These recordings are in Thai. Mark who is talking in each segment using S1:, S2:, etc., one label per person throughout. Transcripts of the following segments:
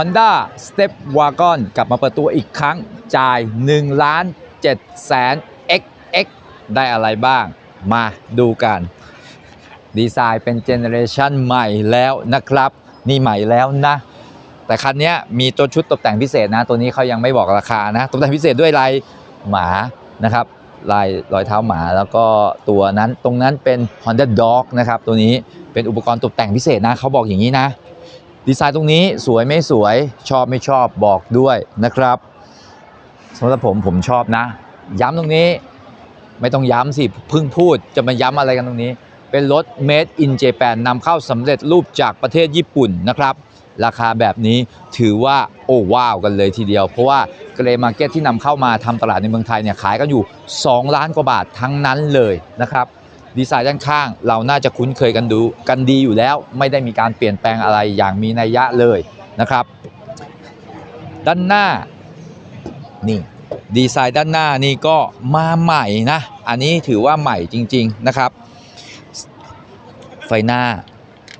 S1: Honda Step Wagon กลับมาเปิดตัวอีกครั้ง จ่าย1ล้าน7แสน XX ได้อะไรบ้าง มาดูกัน ดีไซน์เป็นเจเนอเรชันใหม่แล้วนะครับ นี่ใหม่แล้วนะ แต่คันนี้มีตัวชุดตกแต่งพิเศษนะ ตัวนี้เขายังไม่บอกราคานะ ตกแต่งพิเศษด้วยลายหมานะครับลายรอยเท้าหมาแล้วก็ตัวนั้นตรงนั้นเป็น Honda Dog นะครับ ตัวนี้เป็นอุปกรณ์ตกแต่งพิเศษนะเขาบอกอย่างนี้นะ ดีไซน์ตรงนี้สวยไม่สวยชอบไม่ชอบบอกด้วยนะครับสำหรับผมผมชอบนะ ย้ำตรงนี้ไม่ต้องย้ำสิเพิ่งพูดจะมาย้ำอะไรกันตรงนี้ เป็นรถ Made in Japan นำเข้าสำเร็จรูปจากประเทศญี่ปุ่นนะครับ ราคาแบบนี้ถือว่าโอ้ว้าวกันเลยทีเดียว เพราะว่าเกรมาร์เก็ตที่นำเข้ามาทำตลาดในเมืองไทยเนี่ยขายกันอยู่ 2 ล้านกว่าบาททั้งนั้นเลยนะครับ ดีไซน์ด้านข้าง เราน่าจะคุ้นเคยกันดูกันดีอยู่แล้ว ไม่ได้มีการเปลี่ยนแปลงอะไรอย่างมีนัยยะเลยนะครับ ด้านหน้านี่ดีไซน์ด้านหน้านี่ก็มาใหม่นะ อันนี้ถือว่าใหม่จริง ๆนะครับ ไฟหน้า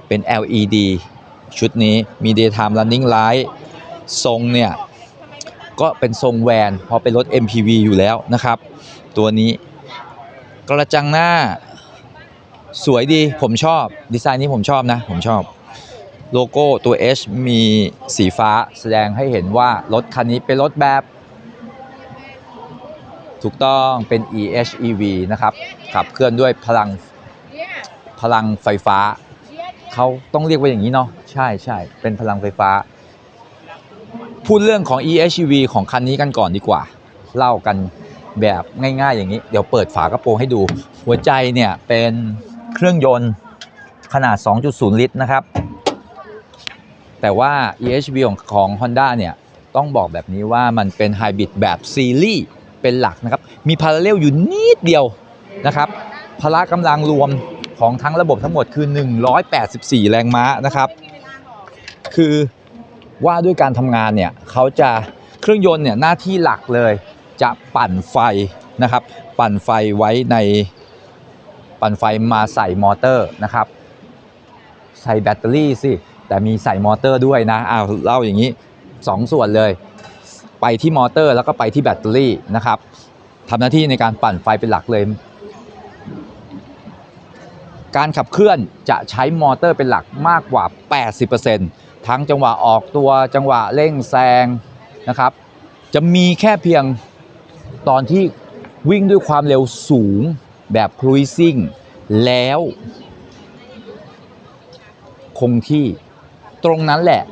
S1: เป็น LED ชุดนี้มี daytime running light ทรงเนี่ย ก็เป็นทรงแวนพราะเป็นรถ MPV อยู่แล้วนะครับ ตัวนี้ กระจังหน้า สวยดีผมชอบดีไซน์นี้ผมชอบนะ ผมชอบ โลโก้ตัว H มีสีฟ้าแสดงให้เห็นว่า รถคันนี้เป็นรถแบบ ถูกต้องเป็น EHEV นะครับ ขับเคลื่อนด้วยพลังพลังไฟฟ้า เขาต้องเรียกว่าอย่างนี้เนาะใช่ใช่เป็นพลังไฟฟ้า พูดเรื่องของ EHEV ของคันนี้กันก่อนดีกว่า เล่ากันแบบง่ายๆอย่างนี้ เดี๋ยวเปิดฝากระโปรงให้ดู หัวใจเนี่ยเป็น เครื่องยนต์ขนาด 2.0 ลิตรนะครับ แต่ว่า EHV ของของ Honda เนี่ย ต้องบอกแบบนี้ว่ามันเป็นไฮบริดแบบซีรีส์เป็นหลักนะครับ มีพาราเรลอยู่นิดเดียวนะครับพละกำลังรวมของทั้งระบบทั้งหมดคือ 184 แรงม้านะครับ คือว่าด้วยการทำงานเนี่ยเขาจะเครื่องยนต์เนี่ยหน้าที่หลักเลยจะปั่นไฟนะครับ ปั่นไฟไว้ใน ปั่นไฟมาใส่มอเตอร์นะครับ ใส่แบตเตอรี่สิแต่มีใส่มอเตอร์ด้วยนะอ้าวเล่าอย่างนี้2ส่วนเลย ไปที่มอเตอร์แล้วก็ไปที่แบตเตอรี่นะครับทำหน้าที่ในการปั่นไฟเป็นหลักเลย การขับเคลื่อนจะใช้มอเตอร์เป็นหลักมากกว่า 80%ทั้งจังหวะออกตัวจังหวะเร่งแซงนะครับ จะมีแค่เพียงตอนที่วิ่งด้วยความเร็วสูง แบบ cruising แล้ว คงที่ ตรงนั้นแหละ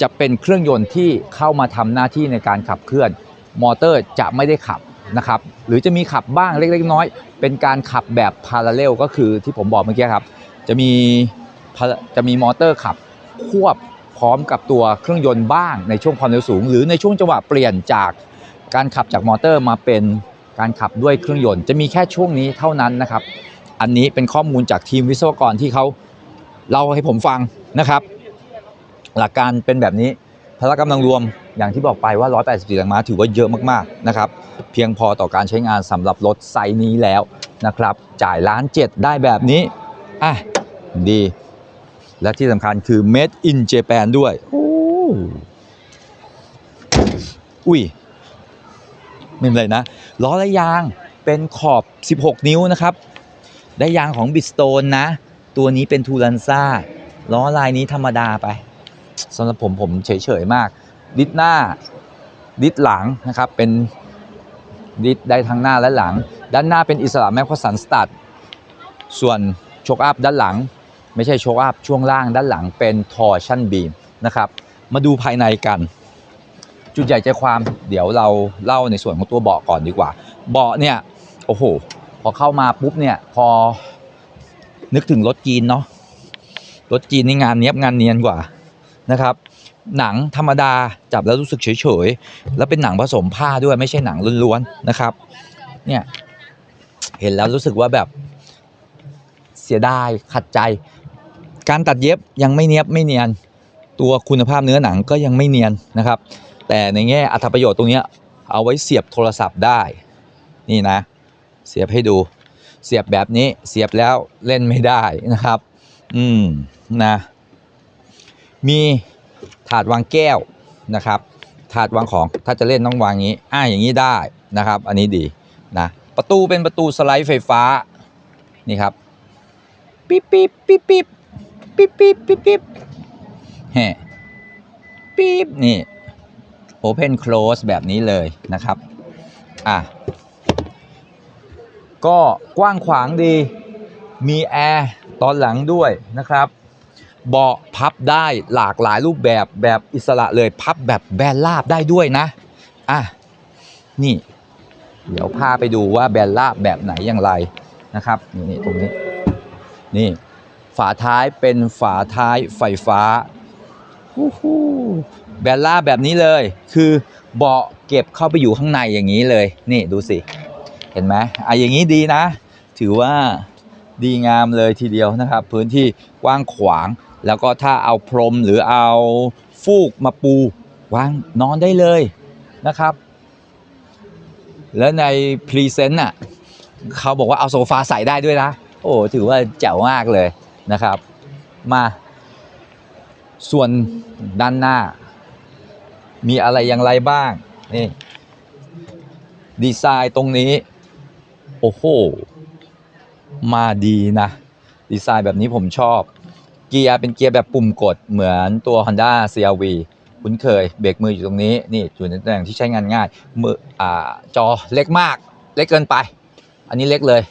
S1: จะเป็นเครื่องยนต์ที่เข้ามาทำหน้าที่ในการขับเคลื่อน มอเตอร์จะไม่ได้ขับนะครับ หรือจะมีขับบ้างเล็ก ๆ น้อย เป็นการขับแบบพาราเรลก็คือที่ผมบอกเมื่อกี้ครับ จะมีจะมีมอเตอร์ขับควบพร้อมกับตัวเครื่องยนต์บ้างในช่วงความเร็วสูง หรือในช่วงจังหวะเปลี่ยนจากการขับจากมอเตอร์มาเป็น การขับด้วยเครื่องยนต์จะมีแค่ช่วงนี้เท่านั้นนะครับ อันนี้เป็นข้อมูลจากทีมวิศวกรที่เขาเล่าให้ผมฟังนะครับ หลักการเป็นแบบนี้พละกำลังรวมอย่างที่บอกไปว่า 184แรงม้าถือว่าเยอะมากๆนะครับ เพียงพอต่อการใช้งานสำหรับรถไซส์นี้แล้วนะครับ จ่ายล้านเจ็ดได้แบบนี้อะดี และที่สำคัญคือ made in Japan ด้วยโอ้อุ้ย ไม่เป็นไรนะล้อและยางเป็นขอบ 16 นิ้วนะครับ ได้ยางของ Bridgestone นะ ตัวนี้เป็นทูลันซ่าล้อลายนี้ธรรมดาไปสำหรับผมผมเฉยๆมากดิสหน้าดิสหลังนะครับเป็นดิสได้ทั้งหน้าและหลัง ด้านหน้าเป็นอิสระแม็กพสันสตัดส่วนโชคอัพด้านหลัง ไม่ใช่โชคอัพช่วงล่างด้านหลังเป็นทอร์ชั่นบีมนะครับ มาดูภายในกัน จุดใหญ่ใจความเดี๋ยวเราเล่าในส่วนของตัวเบาะก่อนดีกว่า เบาะเนี่ยโอ้โหพอเข้ามาปุ๊บเนี่ยพอนึกถึงรถจีนเนาะรถจีนนี่งานเนี้ยบงานเนียนกว่านะครับหนังธรรมดาจับแล้วรู้สึกเฉยๆ แล้วเป็นหนังผสมผ้าด้วยไม่ใช่หนังล้วนๆนะครับ เนี่ยเห็นแล้วรู้สึกว่าแบบเสียดายขัดใจ การตัดเย็บยังไม่เนียบไม่เนียน ตัวคุณภาพเนื้อหนังก็ยังไม่เนียนนะครับ แต่ในแง่อัตประโยชน์ตรงนี้เอาไว้เสียบโทรศัพท์ได้ นี่นะ เสียบให้ดู เสียบแบบนี้เสียบแล้วเล่นไม่ได้นะครับ อืมนะ มีถาดวางแก้วนะครับ ถาดวางของถ้าจะเล่นต้องวางอย่างนี้ อ่าอย่างนี้ได้นะครับ อันนี้ดีนะประตูเป็นประตูสไลด์ไฟฟ้านี่ครับปิ๊บปิ๊บปิ๊บปิ๊บปิ๊บปิ๊บปิ๊บปิ๊บแฮะปิ๊บนี่ Open Close แบบนี้เลยนะครับอะก็กว้างขวางดีมีแอร์ตอนหลังด้วยนะครับเบาะพับได้หลากหลายรูปแบบแบบอิสระเลยพับแบบแบนราบได้ด้วยนะอะนี่เดี๋ยวพาไปดูว่าแบนราบแบบไหนอย่างไรนะครับนี่ตรงนี้นี่ฝาท้ายเป็นฝาท้ายไฟฟ้า แบนราแบบนี้เลย คือเบาะเก็บเข้าไปอยู่ข้างในอย่างนี้เลย นี่ดูสิ เห็นไหมอะอย่างนี้ดีนะ ถือว่าดีงามเลยทีเดียวนะครับ พื้นที่กว้างขวาง แล้วก็ถ้าเอาพรมหรือเอาฟูกมาปูวางนอนได้เลยนะครับ แล้วในพรีเซนต์อะเขาบอกว่าเอาโซฟาใส่ได้ด้วยนะ โอ้ถือว่าแจ๋วมากเลยนะครับ มา ส่วนด้านหน้า มีอะไรอย่างไรบ้าง นี่ ดีไซน์ตรงนี้ โอ้โห มาดีนะ ดีไซน์แบบนี้ผมชอบ เกียร์เป็นเกียร์แบบปุ่มกดเหมือนตัว Honda CRV คุ้นเคย เบรกมืออยู่ตรงนี้ นี่อยู่ในตำแหน่งที่ใช้งานง่าย มืออ่าจอเล็กมาก เล็กเกินไป อันนี้เล็กเลย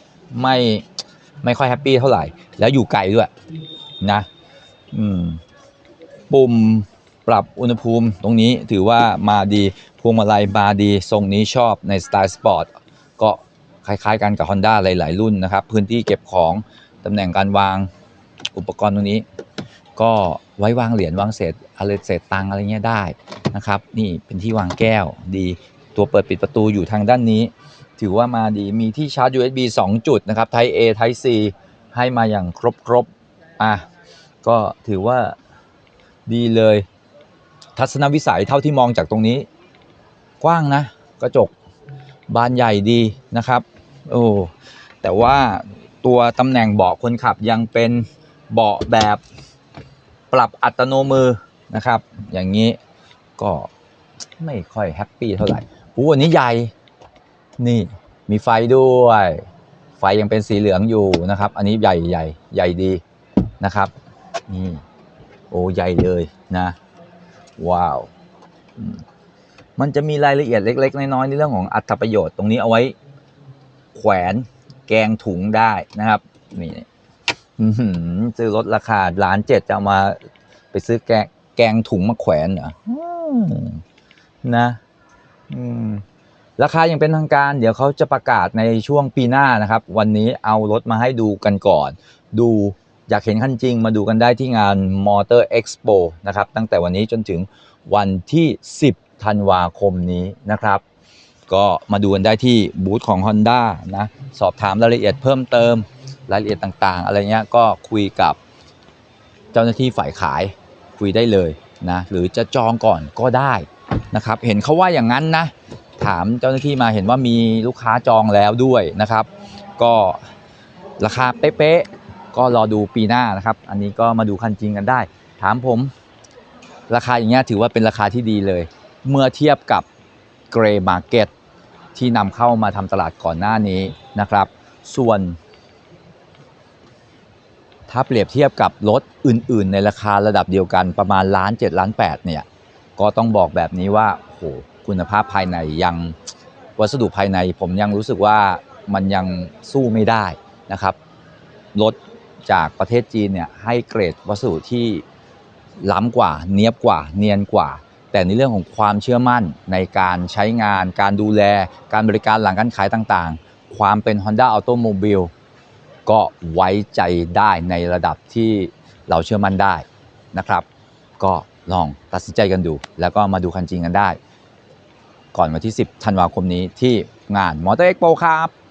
S1: ไม่ ไม่ค่อยแฮปปี้เท่าไหร่ แล้วอยู่ไกลด้วย นะ อืม ปุ่มปรับอุณหภูมิตรงนี้ถือว่ามาดีพวงมาลัยมาดี ทรงนี้ชอบในสไตล์สปอร์ตก็คล้ายๆกันกับ Honda หลาย ๆ รุ่นนะครับ พื้นที่เก็บของตำแหน่งการวางอุปกรณ์ตรงนี้ ก็ไว้วางเหรียญวางเศษอะไรเศษตังอะไรเงี้ยได้นะครับ นี่เป็นที่วางแก้วดีตัวเปิดปิดประตูอยู่ทางด้านนี้ ถือว่ามาดีมีที่ชาร์จ USB 2 จุดนะครับ Type A Type C ให้มาอย่างครบๆอะก็ถือว่า ดีเลย ทัศนวิสัยเท่าที่มองจากตรงนี้ กว้างนะ กระจกบานใหญ่ดีนะครับ โอ้แต่ว่าตัวตำแหน่งเบาะคนขับยังเป็นเบาะแบบปรับอัตโนมือนะครับ อย่างนี้ก็ไม่ค่อยแฮปปี้เท่าไหร่อู้วันนี้ใหญ่ นี่มีไฟด้วย ไฟยังเป็นสีเหลืองอยู่นะครับ อันนี้ใหญ่ใหญ่ใหญ่ดีนะครับ นี่ โอ้ใหญ่เลยนะ ว้าว มันจะมีรายละเอียดเล็ก ๆ น้อยๆในเรื่องของอัตประโยชน์ตรงนี้เอาไว้ แขวนแกงถุงได้นะครับ นี่ซื้อรถราคาล้านเจ็ดจะมาไปซื้อแกงแกงถุงมาแขวนเหรอนะอราคายังเป็นทางการ เดี๋ยวเขาจะประกาศในช่วงปีหน้านะครับ วันนี้เอารถมาให้ดูกันก่อน ดู อยากเห็นคันจริงมาดูกันได้ที่งาน Motor Expo นะครับ ตั้งแต่วันนี้จนถึงวันที่ 10ธันวาคมนี้นะครับ ก็มาดูกันได้ที่บูธของ Honda นะสอบถามรายละเอียดเพิ่มเติมรายละเอียดต่างๆ อะไรเงี้ยก็คุยกับเจ้าหน้าที่ฝ่ายขายคุยได้เลยนะหรือจะจองก่อนก็ได้นะครับ เห็นเขาว่าอย่างนั้นนะ ถามเจ้าหน้าที่มาเห็นว่ามีลูกค้าจองแล้วด้วยนะครับ ก็ราคาเป๊ะ ก็รอดูปีหน้านะครับ อันนี้ก็มาดูคันจริงกันได้ ถามผม ราคาอย่างเงี้ยถือว่าเป็นราคาที่ดีเลย เมื่อเทียบกับเกรย์มาร์เก็ตที่นำเข้ามาทำตลาดก่อนหน้านี้นะครับ ส่วน ถ้าเปรียบเทียบกับรถอื่น ๆ ในราคาระดับเดียวกันประมาณล้าน7ล้าน8เนี่ย ก็ต้องบอกแบบนี้ว่าโอ้โหคุณภาพภายในยังวัสดุภายในผมยังรู้สึกว่ามันยังสู้ไม่ได้นะครับรถ จากประเทศจีนเนี่ยให้เกรดวัสดุที่ล้ำกว่า เนียบกว่า เนียนกว่า แต่ในเรื่องของความเชื่อมั่นในการใช้งาน การดูแล การบริการหลังการขายต่างๆ ความเป็น Honda Automobile ก็ไว้ใจได้ในระดับที่เราเชื่อมั่นได้นะครับ ก็ลองตัดสินใจกันดู แล้วก็มาดูคันจริงกันได้ ก่อนวันที่ 10 ธันวาคมนี้ที่งาน Motor Expo ครับ